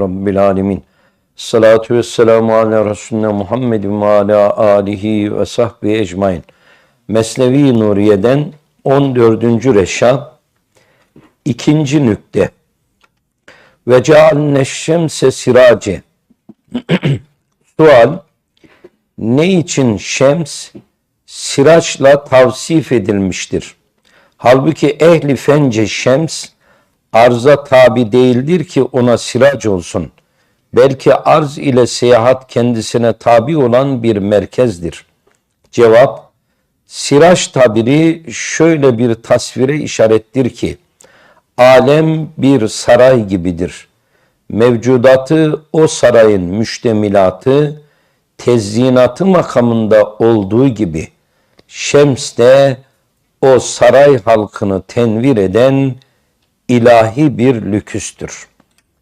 Rabbil Alemin. Salatu ve selamu ala Resulüne Muhammedin ve ala alihi ve sahbihi ecmain. Mesnevi Nuriye'den 14. Reşa ikinci nükte. Ve cealne şemse sirace. Sual ne için şems siraçla tavsif edilmiştir? Halbuki ehli fence şems arza tabi değildir ki ona sirac olsun. Belki arz ile seyahat kendisine tabi olan bir merkezdir. Cevap, siraç tabiri şöyle bir tasvire işarettir ki, alem bir saray gibidir. Mevcudatı o sarayın müştemilatı, tezyinatı makamında olduğu gibi, Şems de o saray halkını tenvir eden ilahi bir lüküstür.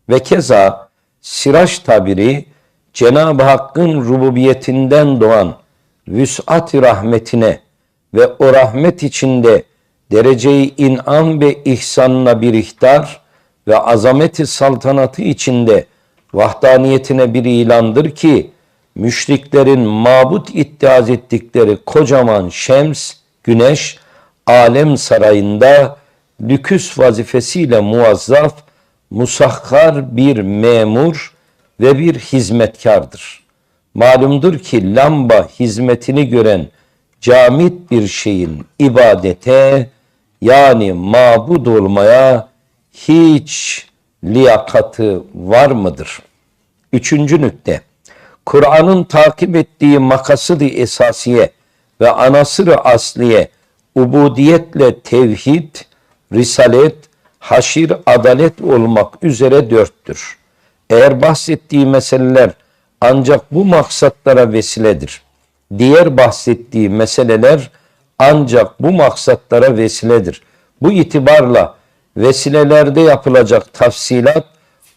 Ve keza siraç tabiri Cenab-ı Hakk'ın rububiyetinden doğan vüs'at rahmetine ve o rahmet içinde dereceyi inam ve ihsanına bir ihtar ve azameti saltanatı içinde vahdaniyetine bir ilandır ki müşriklerin mabut iddiaz ettikleri kocaman şems, güneş, alem sarayında lüküs vazifesiyle muvazzaf, musahhar bir memur ve bir hizmetkardır. Malumdur ki lamba hizmetini gören camit bir şeyin ibadete yani mabud olmaya hiç liyakatı var mıdır? Üçüncü nükte. Kur'an'ın takip ettiği makasıdı esasiye ve anasırı asliye ubudiyetle tevhid, risalet, haşir, adalet olmak üzere dörttür. Eğer bahsettiği meseleler ancak bu maksatlara vesiledir. Diğer bahsettiği meseleler ancak bu maksatlara vesiledir. Bu itibarla vesilelerde yapılacak tafsilat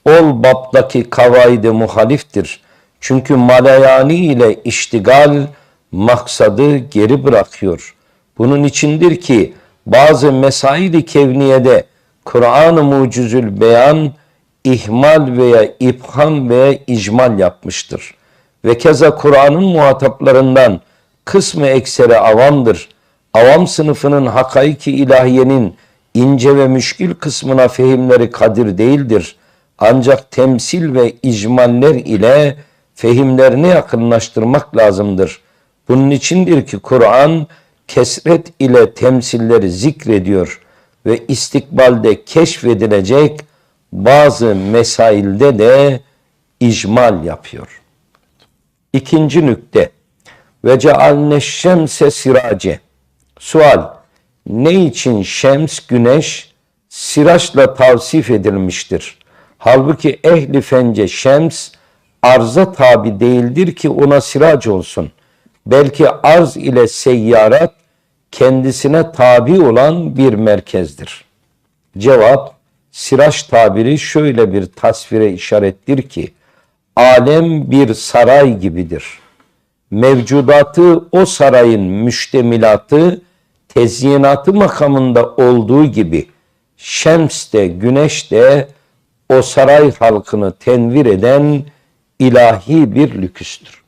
ol babdaki kavaide muhaliftir. Çünkü malayani ile iştigal maksadı geri bırakıyor. Bunun içindir ki bazı mesaili kevniyede Kur'an-ı Mucizül Beyan ihmal veya ibham veya icmal yapmıştır. Ve keza Kur'an'ın muhataplarından kısmı ekseri avamdır. Avam sınıfının hakaiki ilahiyenin ince ve müşkil kısmına fehimleri kadir değildir. Ancak temsil ve icmaller ile fehimlerini yakınlaştırmak lazımdır. Bunun içindir ki Kur'an kesret ile temsilleri zikrediyor ve istikbalde keşfedilecek bazı mesailde de icmal yapıyor. İkinci nükte. Ve cealne şemse sirace. Sual. Ne için şems güneş siraçla tavsif edilmiştir? Halbuki ehli fence şems arza tabi değildir ki ona sirac olsun. Belki arz ile seyyarat kendisine tabi olan bir merkezdir. Cevap, siraç tabiri şöyle bir tasvire işarettir ki, alem bir saray gibidir. Mevcudatı o sarayın müştemilatı, tezyinatı makamında olduğu gibi, şems de güneş de o saray halkını tenvir eden ilahi bir lüküstür.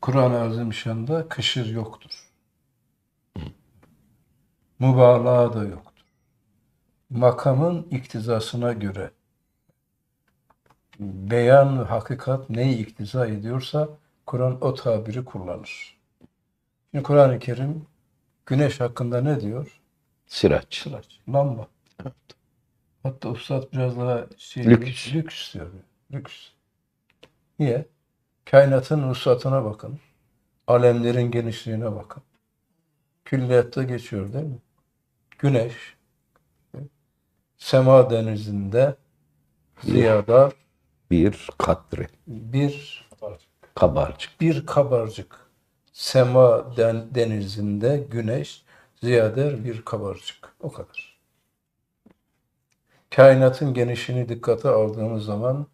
Kur'an-ı Azimüşşan'da kışır yoktur. Mübalağa da yoktur. Makamın iktizasına göre beyan ve hakikat neyi iktiza ediyorsa Kur'an o tabiri kullanır. Şimdi Kur'an-ı Kerim güneş hakkında ne diyor? Siraç. Sıraç, lamba. Hatta Ustad biraz daha şey, Lüks. lüks diyor. Lüks. Niye? Kainatın vuslatına bakın. Alemlerin genişliğine bakın. Külliyatta geçiyor değil mi? Güneş, sema denizinde ziyada Bir katri, bir kabarcık. bir kabarcık. Sema den, denizinde güneş ziyader bir kabarcık. O kadar. Kainatın genişliğini dikkate aldığımız zaman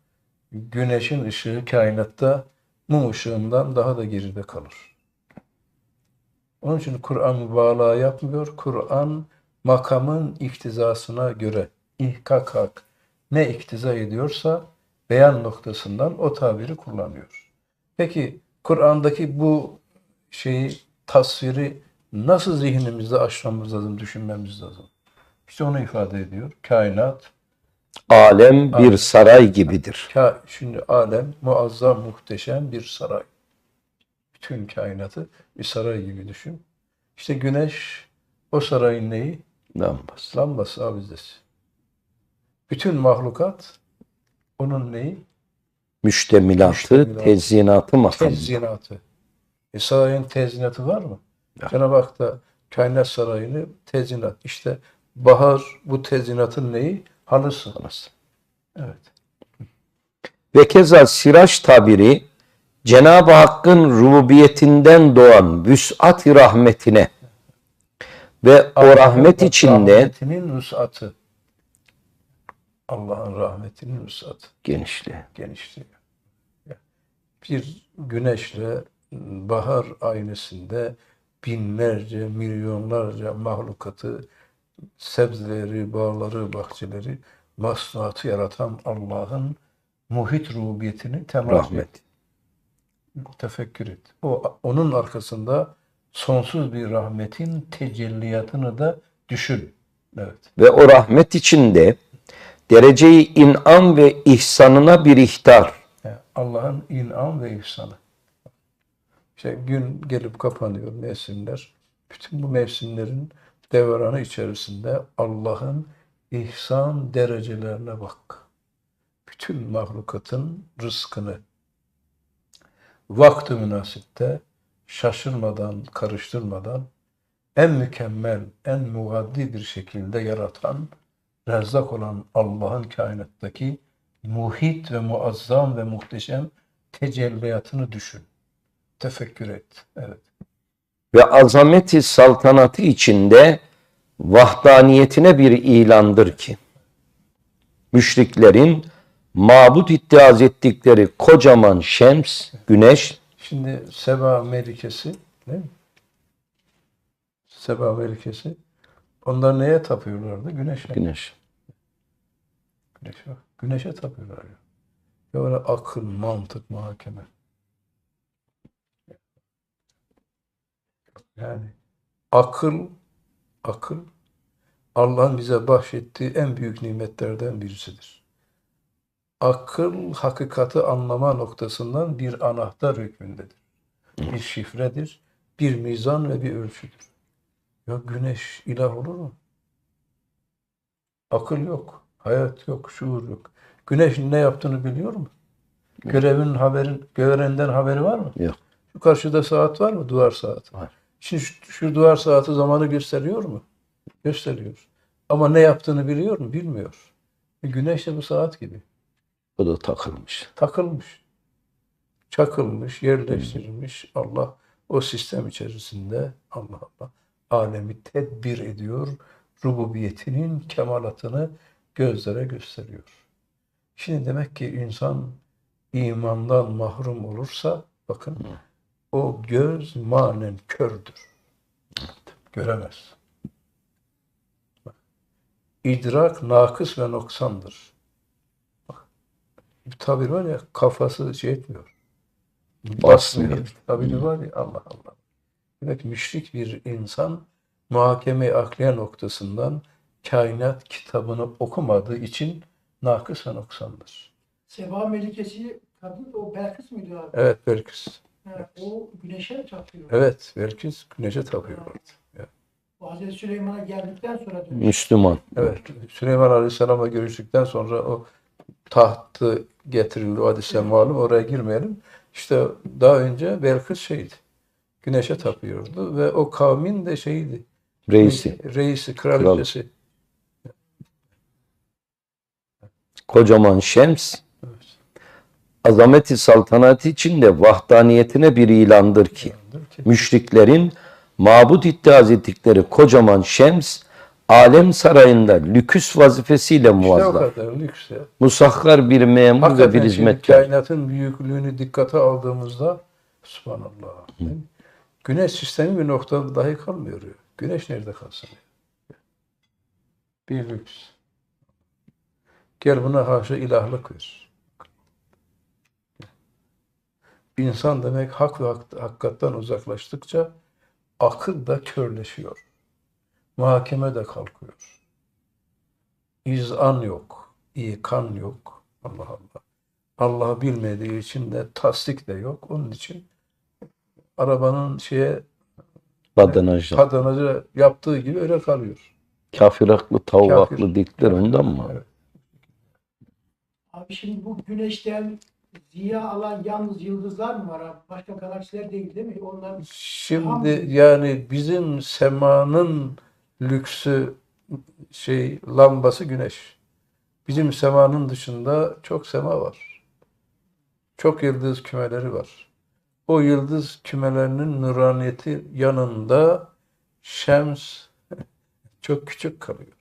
güneşin ışığı kainatta mum ışığından daha da geride kalır. Onun için Kur'an mübalağa yapmıyor. Kur'an makamın iktizasına göre ihkak hak ne iktiza ediyorsa beyan noktasından o tabiri kullanıyor. Peki Kur'an'daki bu şeyi tasviri nasıl zihnimizde aşmamız lazım, düşünmemiz lazım? İşte onu ifade ediyor. Kainat, Alem bir saray gibidir. Ka şimdi alem muazzam muhteşem bir saray. Bütün kainatı bir saray gibi düşün. İşte güneş o sarayın neyi? Lambası. Lambası avizesi. Bütün mahlukat onun neyi? Müştemilatı, Müştemilatı. tezyinatı makamı. Tezyinatı. E sarayın tezyinatı var mı? Var. Cenab-ı Hak da kainat sarayını tezyinat. İşte bahar bu tezyinatın neyi? Halısı. Evet. Ve keza siraç tabiri Cenab-ı Hakk'ın rububiyetinden doğan vüs'at-i rahmetine ve o rahmet içinde Rahmetinin vüsatı. Allah'ın rahmetinin vüsatı. genişliği. genişliği. Bir güneşle bahar aynasında binlerce, milyonlarca mahlukatı, sebzeleri, bağları, bahçeleri, masnuatı yaratan Allah'ın muhit rububiyetini temas Rahmet. et, tefekkür et. O, onun arkasında sonsuz bir rahmetin tecelliyatını da düşün. Evet. Ve o rahmet içinde dereceyi in'am ve ihsanına bir ihtar. Yani Allah'ın inam ve ihsanı. İşte gün gelip kapanıyor mevsimler. Bütün bu mevsimlerin devranı içerisinde Allah'ın ihsan derecelerine bak. Bütün mahlukatın rızkını vakti münasipte şaşırmadan, karıştırmadan en mükemmel, en mugaddi bir şekilde yaratan, rezzak olan Allah'ın kainattaki muhit ve muazzam ve muhteşem tecelliyatını düşün. Tefekkür et. Evet. Ve azameti saltanatı içinde vahdaniyetine bir ilandır ki müşriklerin mabut iddiaz ettikleri kocaman şems, güneş Şimdi Seba Melikesi değil mi? Seba Melikesi onlar neye tapıyorlardı? Güneşe. güneş Güneşe, güneşe tapıyorlar. Ya. Ya öyle akıl, mantık, muhakeme. Yani akıl, akıl Allah'ın bize bahşettiği en büyük nimetlerden birisidir. Akıl hakikati anlama noktasından bir anahtar hükmündedir. Bir şifredir, bir mizan ve bir ölçüdür. Ya güneş ilah olur mu? Akıl yok, hayat yok, şuur yok. Güneş ne yaptığını biliyor mu? Görevin haberin, görenden haberi var mı? yok. Şu karşıda saat var mı? Duvar saati. Var. Şimdi şu, şu duvar saati zamanı gösteriyor mu? Gösteriyor. Ama ne yaptığını biliyor mu? Bilmiyor. E güneş de bu saat gibi. O da takılmış. Takılmış. Çakılmış, yerleştirilmiş. Allah o sistem içerisinde Allah Allah alemi tedbir ediyor. Rububiyetinin kemalatını gözlere gösteriyor. Şimdi demek ki insan imandan mahrum olursa bakın o göz manen kördür. Göremez. Bak, İdrak nakıs ve noksandır. Bak, bir tabir var ya kafası şey etmiyor. Basmıyor. Basmıyor. Tabiri var ya Allah Allah. Demek müşrik bir insan muhakeme akliye noktasından kainat kitabını okumadığı için nakıs ve noksandır. Seba Melikesi kadın o Belkıs mıydı abi? Evet Belkıs. Ha, o güneşe tapıyor? Evet Belkıs güneşe tapıyorlardı. O Hazreti Süleyman'a geldikten sonra dönüyor. Müslüman. Evet. Süleyman Aleyhisselam'la görüştükten sonra o tahtı getirildi. O hadise malum. Oraya girmeyelim. İşte daha önce Belkıs şeydi. Güneşe tapıyordu ve o kavmin de şeydi. Reisi. Reisi, kraliçesi. Kocaman şems azameti saltanatı içinde vahdaniyetine bir ilandır ki müşriklerin mabut iddiaz ettikleri kocaman şems alem sarayında lüküs vazifesiyle İşte muvazzaf. kadar lüks ya. Musakhar bir memur ve Hakikaten bir şimdi hizmetkar. kainatın büyüklüğünü dikkate aldığımızda subhanallah. Güneş sistemi bir noktada dahi kalmıyor. Güneş nerede kalsın? Bir lüks. Gel buna haşa ilahlık ver. İnsan demek hak ve hak, hakikatten uzaklaştıkça akıl da körleşiyor. Muhakeme de kalkıyor. İzan yok, ikan yok. Allah Allah. Allah'ı bilmediği için de tasdik de yok. Onun için arabanın şeye Badanajda. padanacı yaptığı gibi öyle kalıyor. Kafir haklı, tavuk Kafir. haklı dikler ondan mı? Evet. Abi şimdi bu güneşten ziya alan yalnız yıldızlar mı var abi? Başka galaksiler değil değil mi? Onlar Şimdi yani bizim semanın lüksü şey lambası güneş. Bizim semanın dışında çok sema var. Çok yıldız kümeleri var. O yıldız kümelerinin nuraniyeti yanında şems çok küçük kalıyor.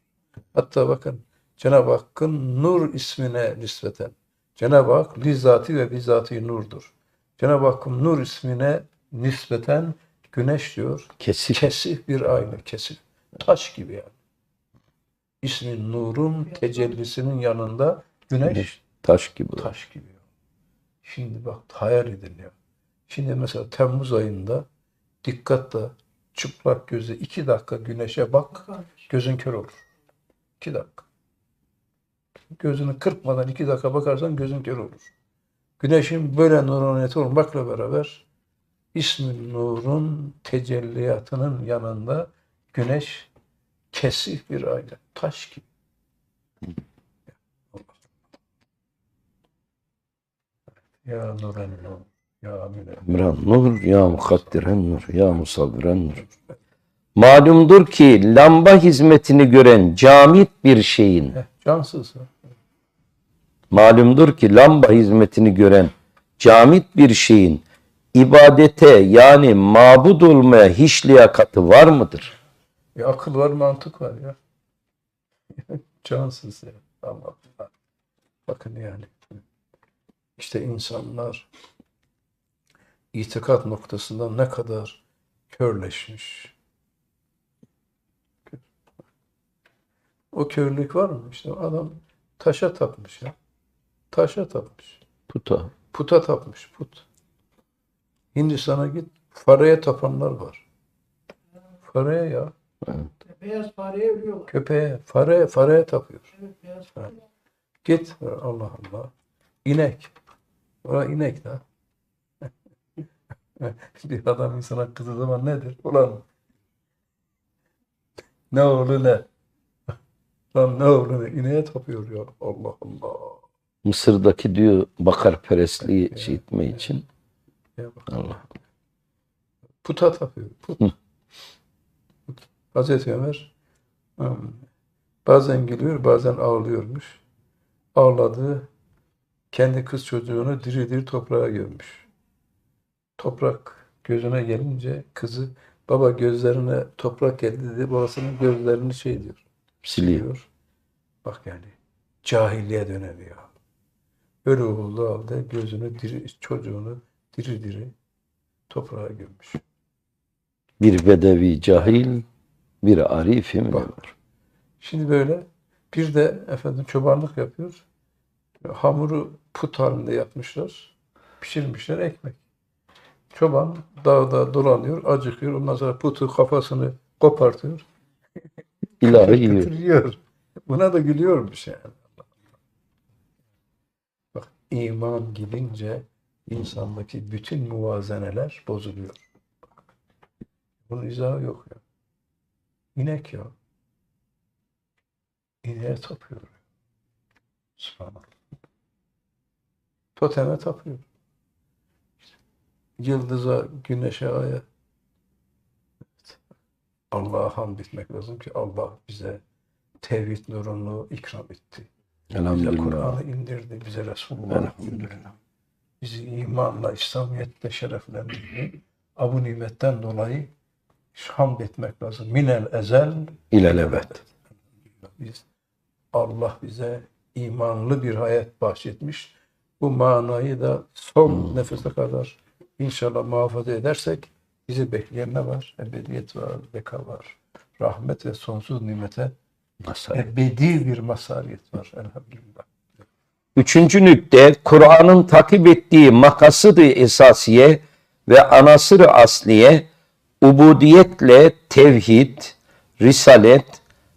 Hatta bakın Cenab-ı Hakk'ın nur ismine nispeten. Cenab-ı Hak bizzati ve bizzati nurdur. Cenab-ı Hakk'ın nur ismine nispeten güneş diyor. Kesik. Kesif bir ayna, kesif. Taş gibi yani. İsmin nurun tecellisinin yanında güneş Güneş taş gibi. taş gibi. Şimdi bak hayal edin ya. Şimdi mesela Temmuz ayında dikkatle çıplak gözle iki dakika güneşe bak, gözün kör olur. İki dakika. Gözünü kırpmadan iki dakika bakarsan gözün kör olur. Güneşin böyle nuraniyeti olmakla beraber ismin nurun tecelliyatının yanında güneş kesif bir ayna, taş gibi. Ya nuren nur, ya Emran nur, ya mukaddiren nur, ya musavviren nur. Malumdur ki lamba hizmetini gören camit bir şeyin, cansız. malumdur ki lamba hizmetini gören camit bir şeyin ibadete yani mabud olmaya hiç liyakati var mıdır? E, akıl var, mantık var ya. Cansız ya. Allah Allah. Bakın yani. İşte insanlar itikat noktasında ne kadar körleşmiş. O körlük var mı? İşte adam taşa tapmış ya. Taşa tapmış. Puta. Puta tapmış. Put. Hindistan'a git. Fareye tapanlar var. Fareye ya. Beyaz fareye ölüyorlar. Köpeğe, fare, fareye tapıyor. Evet, beyaz fare. Git. Allah Allah. İnek. Ora inek de. Bir adam insana kızdığı zaman nedir? Ulan ne oğlu ne? Lan ne oğlu ne? İneğe tapıyor ya. Allah Allah. Mısır'daki diyor bakar perestliği şey etme için. Ya bak. Allah. Puta tapıyor. Put. Hı. Put. Hazreti Ömer hmm, bazen gülüyor bazen ağlıyormuş. Ağladığı kendi kız çocuğunu diri diri toprağa gömmüş. Toprak gözüne gelince kızı baba gözlerine toprak geldi dedi. Babasının gözlerini şey diyor. Siliyor. Bak yani cahiliye dönemi ya. Öyle olduğu halde gözünü diri, çocuğunu diri diri toprağa gömmüş. Bir bedevi cahil, bir arifi mi Bak. var? Şimdi böyle bir de efendim çobanlık yapıyor. Hamuru put halinde yapmışlar. Pişirmişler ekmek. Çoban dağda dolanıyor, acıkıyor. Ondan sonra putu kafasını kopartıyor. İlahi yiyor. Götürüyor. Buna da gülüyormuş yani. Bak iman gidince insandaki bütün muvazeneler bozuluyor. Bunun izahı yok ya. İnek ya. İneğe tapıyor. Subhanallah. Toteme tapıyor. Yıldıza, güneşe, aya. Evet. Allah'a hamd etmek lazım ki Allah bize tevhid nurunu ikram etti. Bize. Kur'an'ı indirdi, bize Resulullah Elhamdülillah. bizi imanla, İslamiyetle şereflendirdi. Bu nimetten dolayı hamd etmek lazım. Minel ezel İlelebet. biz Allah bize imanlı bir hayat bahşetmiş. Bu manayı da son nefese kadar inşallah muhafaza edersek bizi bekleyen ne var? Ebediyet var, beka var. Rahmet ve sonsuz nimete Masal. Ebedi bir masariyet var elhamdülillah. Üçüncü nükte Kur'an'ın takip ettiği makasıdı esasiye ve anasırı asliye ubudiyetle tevhid, risalet,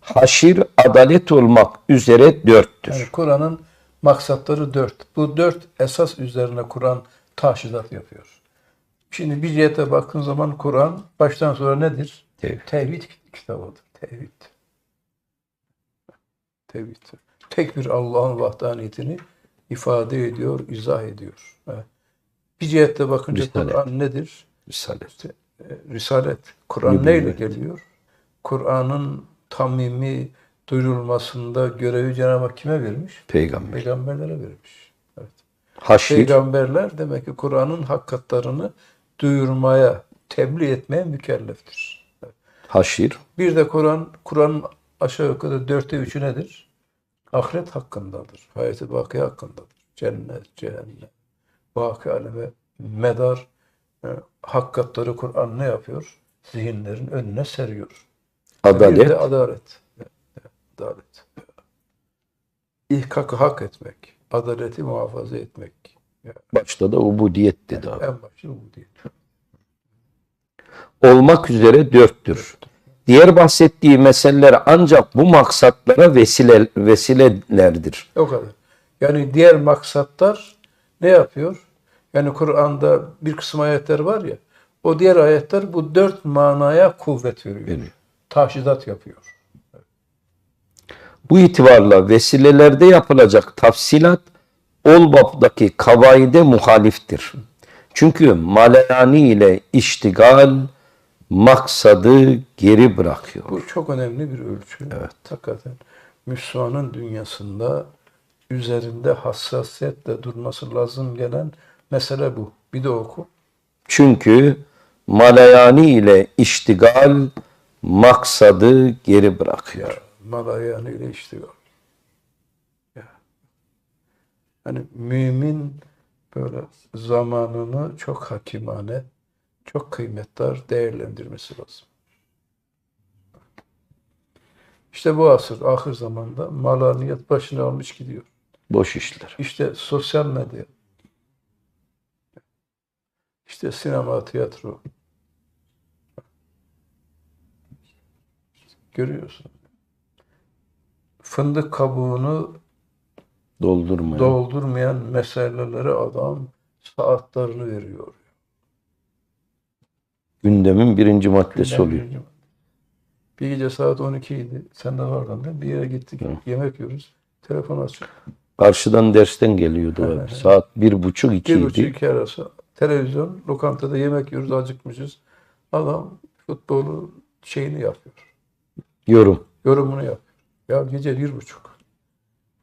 haşir, adalet olmak üzere dörttür. Yani Kur'an'ın maksatları dört. Bu dört esas üzerine Kur'an taşidat yapıyor. Şimdi bir cihete baktığın zaman Kur'an baştan sonra nedir? Tevhid. Tevhid kitabıdır. Tevhid. Tevhid. Tek bir Allah'ın vahdaniyetini ifade ediyor, izah ediyor. Evet. Bir cihette bakınca. Kur'an nedir? Risalet. E, Risalet. Kur'an neyle geliyor? Kur'an'ın tamimi duyurulmasında görevi Cenab-ı Hak kime vermiş? Peygamber. Peygamberlere vermiş. Evet. Haşir, Peygamberler demek ki Kur'an'ın hakikatlarını duyurmaya, tebliğ etmeye mükelleftir. haşir, Bir de Kur'an, Kur'an'ın aşağı yukarı dörtte üçü nedir? Ahiret hakkındadır. Hayat-ı bakiye hakkındadır. Cennet, cehennem, baki aleme medar e, hakikatları Kur'an ne yapıyor? Zihinlerin önüne seriyor. Bir adalet, de adalet. Adalet. İlk hakkı hak etmek. Adaleti muhafaza etmek. Başta da ubudiyet dedi abi. En bu değil. olmak üzere dörttür. Diğer bahsettiği meseleler ancak bu maksatlara vesile, vesilelerdir. O kadar. Yani diğer maksatlar ne yapıyor? Yani Kur'an'da bir kısım ayetler var ya, o diğer ayetler bu dört manaya kuvvet veriyor. Veriyor. Taşidat yapıyor. Bu itibarla vesilelerde yapılacak tafsilat ol babdaki kavaide muhaliftir. Çünkü malayani ile iştigal maksadı geri bırakıyor. Bu çok önemli bir ölçü. Evet. Hakikaten Müslümanın dünyasında üzerinde hassasiyetle durması lazım gelen mesele bu. Bir de oku. Çünkü malayani ile iştigal maksadı geri bırakıyor. Ya malayani ile iştigal. Ya. Hani mümin böyle zamanını çok hakimane, çok kıymetdar değerlendirmesi lazım. İşte bu asır, ahir zamanda malaniyet başını almış gidiyor. Boş işler. İşte sosyal medya, işte sinema, tiyatro. Görüyorsun. Fındık kabuğunu Doldurmaya. doldurmayan meselelere adam saatlerini veriyor. Gündemin birinci maddesi Günden oluyor. birinci. Bir gece saat 12 idi. Sen de vardın değil mi? Bir yere gittik. yemek yiyoruz. Telefon açık. Karşıdan dersten geliyordu abi. Saat bir buçuk Bir ikiydi. buçuk iki arası. Televizyon, lokantada yemek yiyoruz, acıkmışız. Adam futbolu şeyini yapıyor. Yorum. Yorumunu yapıyor. Ya gece bir buçuk.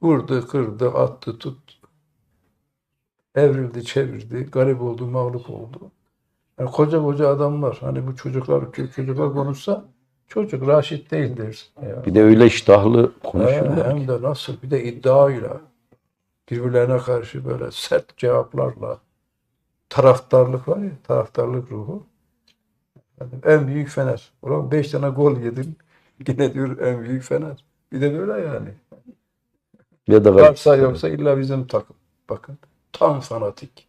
Vurdu, kırdı, attı, tut. Evrildi, çevirdi. Garip oldu, mağlup oldu. Yani koca koca adamlar. Hani bu çocuklar, çocuklar konuşsa çocuk Raşit değil dersin. Ya. Bir de öyle iştahlı He, konuşuyorlar. hem de nasıl bir de iddiayla birbirlerine karşı böyle sert cevaplarla taraftarlık var ya taraftarlık ruhu Yani en büyük fener. Ulan beş tane gol yedin yine diyor en büyük fener. Bir de böyle yani. Ya da Varsa yoksa illa bizim takım. Bakın tam fanatik.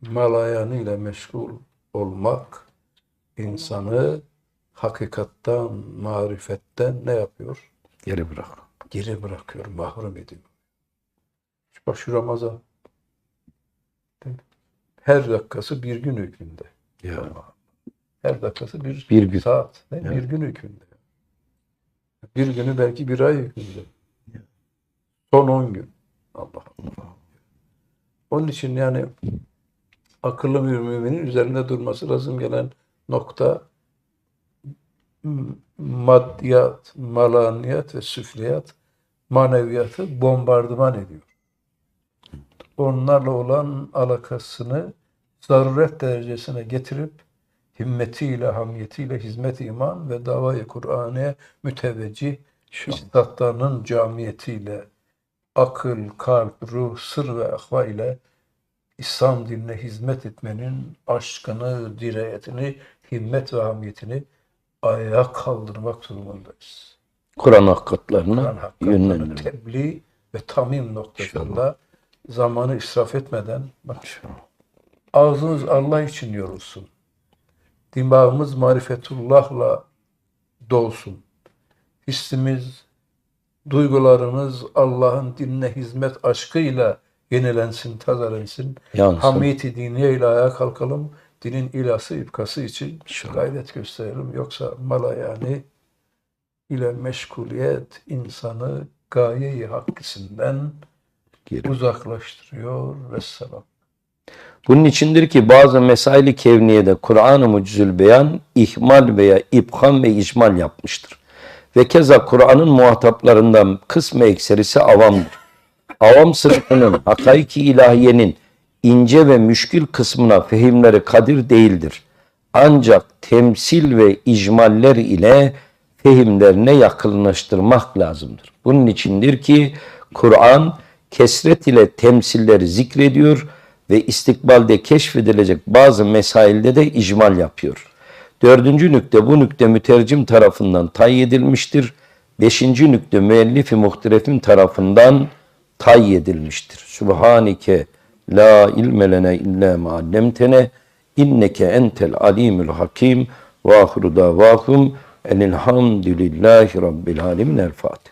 Malayanı ile meşgul olmak insanı hakikattan, marifetten ne yapıyor? geri bırak. geri bırakıyor, mahrum ediyor. Bak şu Ramazan. Her dakikası bir gün hükmünde. Ya. Her dakikası bir, Bir gün. saat. Değil. Bir gün hükmünde. Bir günü belki bir ay hükmünde. Son on gün. Allah Allah. Onun için yani akıllı bir müminin üzerinde durması lazım gelen nokta maddiyat, malaniyat ve süfliyat maneviyatı bombardıman ediyor. Onlarla olan alakasını zaruret derecesine getirip himmetiyle, hamiyetiyle, hizmet iman ve davayı Kur'an'a müteveccih istatlarının camiyetiyle akıl, kalp, ruh, sır ve ahva ile İslam dinine hizmet etmenin aşkını, dirayetini, himmet ve hamiyetini ayağa kaldırmak durumundayız. Kur'an hakikatlerine Kur'an hakikatlerine yönlendirmek. tebliğ ve tamim noktasında zamanı israf etmeden bak ağzınız Allah için yorulsun. Dimağımız marifetullahla dolsun. Hissimiz, duygularımız Allah'ın dinine hizmet aşkıyla yenilensin, tazelensin. Yansın. Hamiyeti diniye ile ayağa kalkalım. Dinin ilası, ipkası için İnşallah. gayret gösterelim. Yoksa mala yani ile meşguliyet insanı gaye-i hakkisinden Geri. uzaklaştırıyor. Vesselam. Bunun içindir ki bazı mesaili kevniyede Kur'an-ı Mucizül Beyan ihmal veya ibham ve icmal yapmıştır. Ve keza Kur'an'ın muhataplarından kısmı ekserisi avamdır. Avam sınıfının hakaiki ilahiyenin ince ve müşkül kısmına fehimleri kadir değildir. Ancak temsil ve icmaller ile fehimlerine yakınlaştırmak lazımdır. Bunun içindir ki Kur'an kesret ile temsilleri zikrediyor ve istikbalde keşfedilecek bazı mesailde de icmal yapıyor. Dördüncü nükte bu nükte mütercim tarafından tay edilmiştir. Beşinci nükte müellifi muhterefin tarafından tay edilmiştir. Subhanike la ilme lene illa ma allemtene inneke entel alimul hakim ve ahiru davahum enilhamdülillahi rabbil alemin el Fatiha.